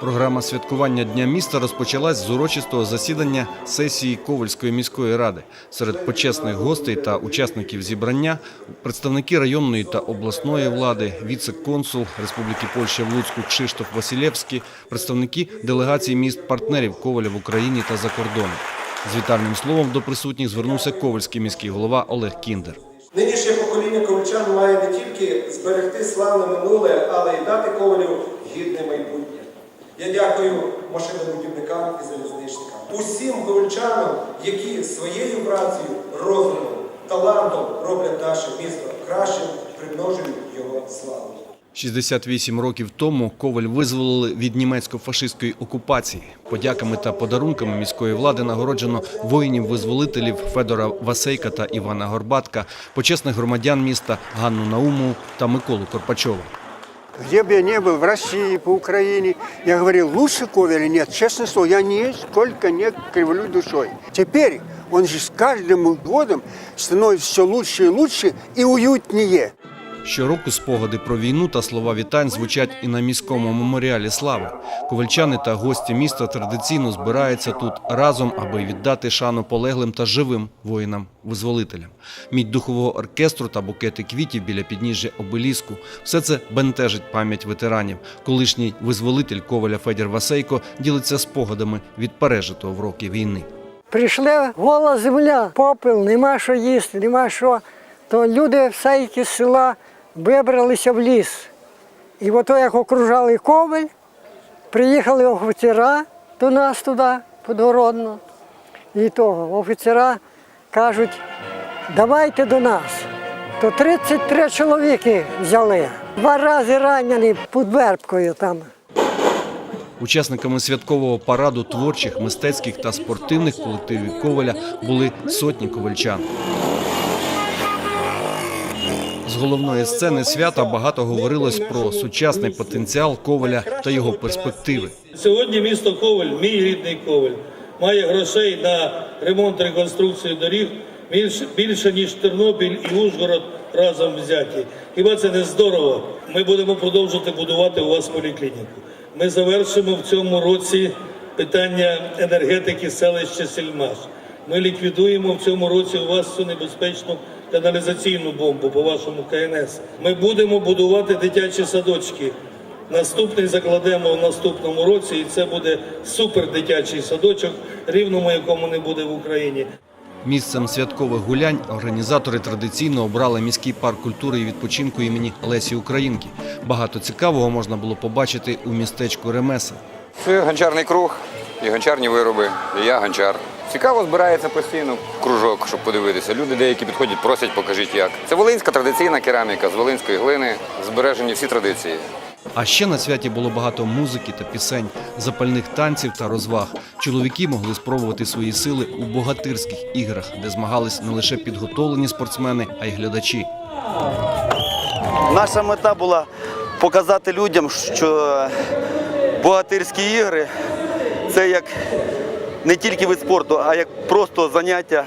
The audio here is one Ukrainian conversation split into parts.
Програма святкування Дня міста розпочалась з урочистого засідання сесії Ковальської міської ради. Серед почесних гостей та учасників зібрання представники районної та обласної влади, віце-консул Республіки Польща в Луцьку Кшиштоф Василєвський, представники делегації міст-партнерів Коваля в Україні та за кордоном. З вітальним словом до присутніх звернувся ковальський міський голова Олег Кіндер. Нинішнє покоління ковальчан має не тільки зберегти славне минуле, але й дати ковалю гідне майбутнє. Я дякую машинобудівникам і залізничникам, усім ковальчанам, які своєю працею, розумом, талантом роблять наше місто кращим, примножують його славу. 68 років тому Коваль визволили від німецько-фашистської окупації. Подяками та подарунками міської влади нагороджено воїнів-визволителів Федора Васейка та Івана Горбатка, почесних громадян міста Ганну Наумову та Миколу Корпачова Где бы я ни был, в России, по Украине, я говорил, лучше Ковеля нет, честное слово, я нисколько не кривлю душой. Теперь он же с каждым годом становится все лучше и лучше и уютнее. Щороку спогади про війну та слова вітань звучать і на міському меморіалі слави. Ковальчани та гості міста традиційно збираються тут разом, аби віддати шану полеглим та живим воїнам-визволителям. Мідь духового оркестру та букети квітів біля підніжжя обеліску – все це бентежить пам'ять ветеранів. Колишній визволитель Коваля Федір Васейко ділиться спогадами від пережитого в роки війни. Прийшли гола земля, попел, нема що їсти, нема що. То люди всякі з села вибралися в ліс. І ото як окружали коваль, приїхали офіцера до нас туди, подгородно. І того офіцера кажуть, давайте до нас. То 33 чоловіки взяли. Два рази ранені під вербкою там. Учасниками святкового параду творчих, мистецьких та спортивних колективів Коваля були сотні ковальчан. З головної сцени свята багато говорилось про сучасний потенціал Коваля та його перспективи. Сьогодні місто Коваль, мій рідний Коваль, має грошей на ремонт реконструкцію доріг більше, більше ніж Тернопіль і Ужгород разом взяті. Хіба це не здорово? Ми будемо продовжувати будувати у вас поліклініку. Ми завершимо в цьому році питання енергетики селища Сільмаш. Ми ліквідуємо в цю році у вас цю небезпечну каналізаційну бомбу по вашому КНС. Ми будемо будувати дитячі садочки. Наступний закладемо в наступному році, і це буде супер дитячий садочок, рівному якому не буде в Україні. Місцем святкових гулянь організатори традиційно обрали міський парк культури і відпочинку імені Лесі Українки. Багато цікавого можна було побачити у містечку Ремесел. Це гончарний круг і гончарні вироби. І я гончар. Цікаво збирається постійно кружок, щоб подивитися. Люди деякі підходять, просять, покажіть як. Це волинська традиційна кераміка з волинської глини. Збережені всі традиції. А ще на святі було багато музики та пісень, запальних танців та розваг. Чоловіки могли спробувати свої сили у богатирських іграх, де змагались не лише підготовлені спортсмени, а й глядачі. Наша мета була показати людям, що богатирські ігри це як не тільки вид спорту, а як просто заняття,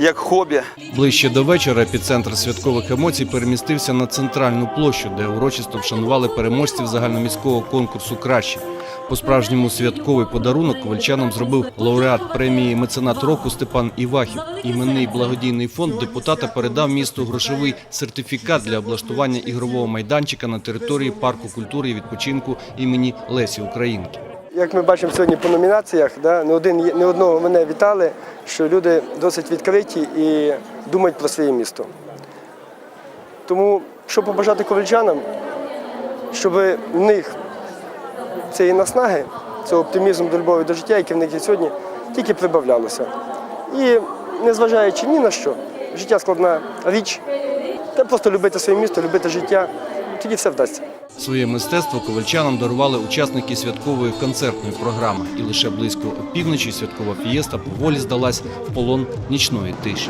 як хобі. Ближче до вечора епіцентр святкових емоцій перемістився на центральну площу, де урочисто вшанували переможців загальноміського конкурсу краще. По справжньому святковий подарунок ковальчанам зробив лауреат премії меценат року Степан Івахів. Іменний благодійний фонд депутата передав місту грошовий сертифікат для облаштування ігрового майданчика на території парку культури і відпочинку імені Лесі Українки. Як ми бачимо сьогодні по номінаціях, да, не, один, не одного мене вітали, що люди досить відкриті і думають про своє місто. Тому, що побажати ковальчанам, щоб в них цієї наснаги, цього оптимізму до любові до життя, яке в них є сьогодні, тільки прибавлялося. І незважаючи ні на що, життя складна річ, та просто любити своє місто, любити життя, тоді все вдасться. Своє мистецтво ковальчанам дарували учасники святкової концертної програми, і лише близько опівночі святкова фієста поволі здалась в полон нічної тиші.